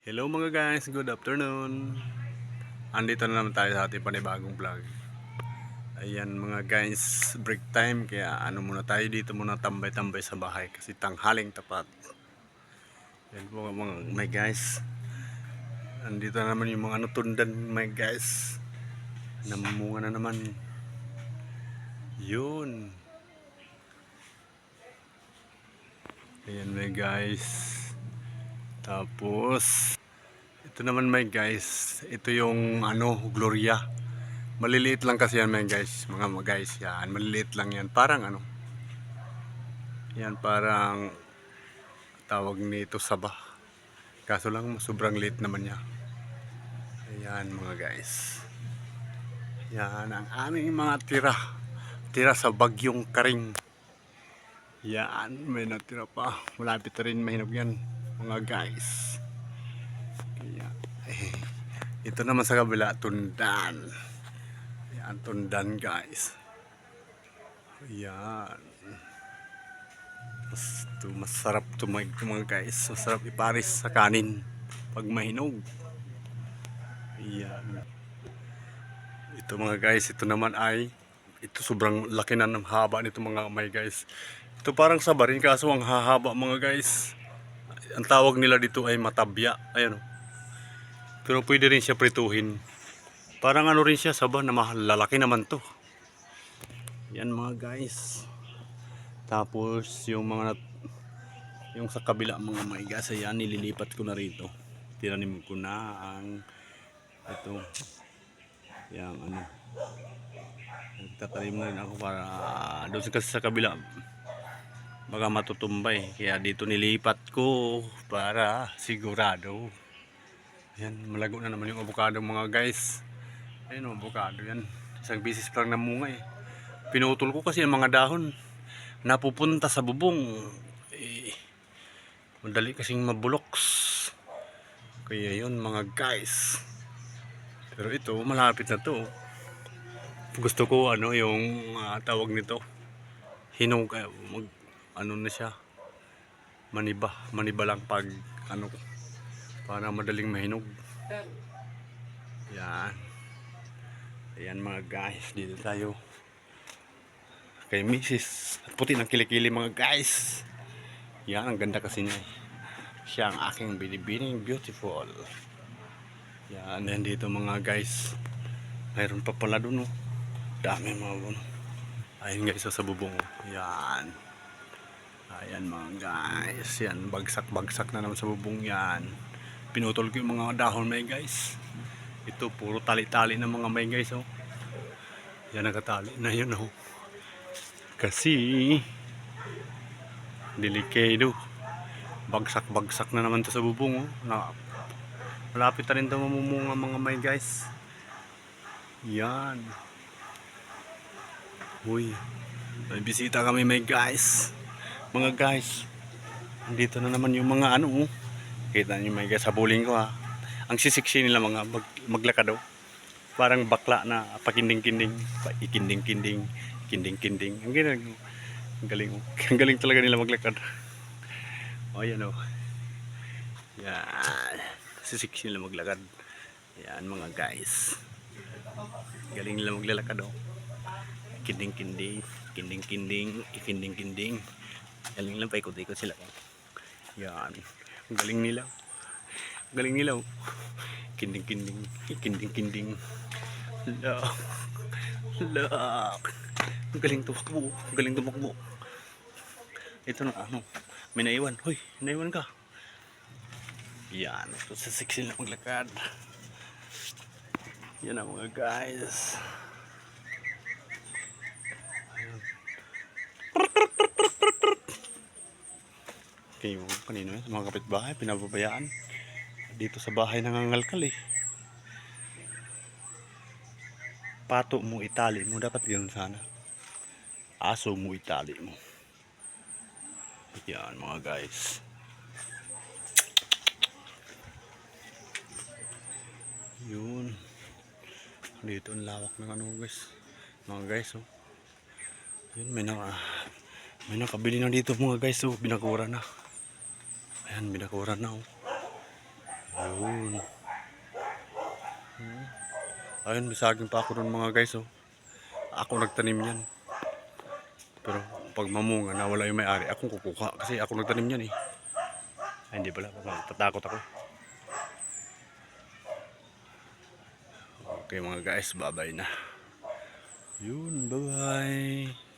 Hello mga guys, good afternoon. Andito na naman tayo sa ating panibagong vlog. Ayan mga guys, break time kaya ano muna tayo dito muna tambay-tambay sa bahay kasi tanghaling tapat. Yan po mga my guys. Andito na naman yung mga natundan my guys. Namumunga na naman. Yun. Ayan my guys. Tapos, ito naman may guys, ito yung ano, Gloria. Maliliit lang kasi yan may guys, mga mga guys yan. Maliliit lang yan, parang ano. Yan parang tawag nito saba. Kaso lang sobrang liit naman niya. Ayan mga guys. Yan ang aming mga tira. Tira sa bagyong karing. Yan, may natira pa. Malapit na rin mahinog yan, mga guys. Kaya, eh, ito naman sa kabila, tundan. Yan, tundan guys. Yan. Mas, masarap tumag mga guys. Masarap iparis sa kanin pag mahinog. Yan. Ito mga guys, ito naman ay ito sobrang laki na ng haba nito mga may guys. Ito parang saba rin kaso ang hahaba mga guys. Ang tawag nila dito ay matabya. Ayan o. Pero pwede rin siya prituhin. Parang ano rin siya saba na mahal. Lalaki naman to. Yan mga guys. Tapos yung mga yung sa kabila mga may guys ayan nililipat ko na rito. Tinanim ko na ang ito yung ano nagtatanim na rin ako para doon kasi sa kabila baka matutumbay. Kaya dito nilipat ko para sigurado. Yan malago na naman yung avocado mga guys. Ayun ang avocado yan. Isang bisis lang namunga eh. Pinutol ko kasi ang mga dahon. Napupunta sa bubong. Eh, madali kasing mabuloks. Kaya yun mga guys. Pero ito malapit na to. Gusto ko ano yung ah, tawag nito. Hinog eh, mag ano na siya maniba maniba lang pag ano para madaling mahinog. Yan. Ayan mga guys dito tayo. Kay Mrs. puti ng kilikili mga guys. Yan ang ganda kasi niya. Siya ang aking binibining beautiful. Yan yan dito mga guys. Mayroon pa pala dun oh. Dami mga buno. Ayun guys oh, sa bubong yan ayan mga guys. Yan bagsak bagsak na naman sa bubong yan. Pinutol ko yung mga dahon may guys. Ito puro tali tali ng mga may guys oh. Yan nakatali na yun oh. Kasi delikado. Bagsak bagsak na naman to sa bubong oh. Na malapit na rin ito mamumunga mga may guys. Yan. Uy, may bisita kami may guys. Mga guys, dito na naman yung mga ano. oh. Kita niyo may guys, habulin ko ha. Ang sisiksi nila mga mag, maglakad daw. Parang bakla na pakinding-kinding. Pa- Ikinding-kinding. Kinding-kinding. Ang. Ang galing. oh. Ang galing talaga nila maglakad. O yan o. Yan. Sisiksi nila maglakad. Yan mga guys. Galing nila maglalakad oh kinding kinding kinding kinding ikinding kinding galing lang paikot-ikot sila. Yan. Galing nila. Galing nila oh. kinding kinding kinding look. Look. Ang galing tumakbo. Galing tumakbo. Ito na ano? May naiwan. Hoy naiwan ka. Yan. Ito sa sexy lang maglakad. Yan ang mga guys kayo kanino sa mga kapitbahay, pinababayaan. Dito sa bahay nangangalkal eh. Pato mo itali mo, dapat ganun sana. Aso mo itali mo. Yan mga guys. Yun. Dito ang lawak ng ano guys. Mga guys oh. Yun, may naka, may nakabili na dito mga guys oh. Binakura na. Ayan, binakura na oh. Ayun. Ayun, may saging pa ako nun mga guys, oh. Ako nagtanim yan. Pero pag mamunga na wala yung may-ari, akong kukuha. Kasi ako nagtanim yan eh. Ay, hindi pala. Baka Tatakot ako. Okay mga guys, bye-bye na. Yun, bye-bye.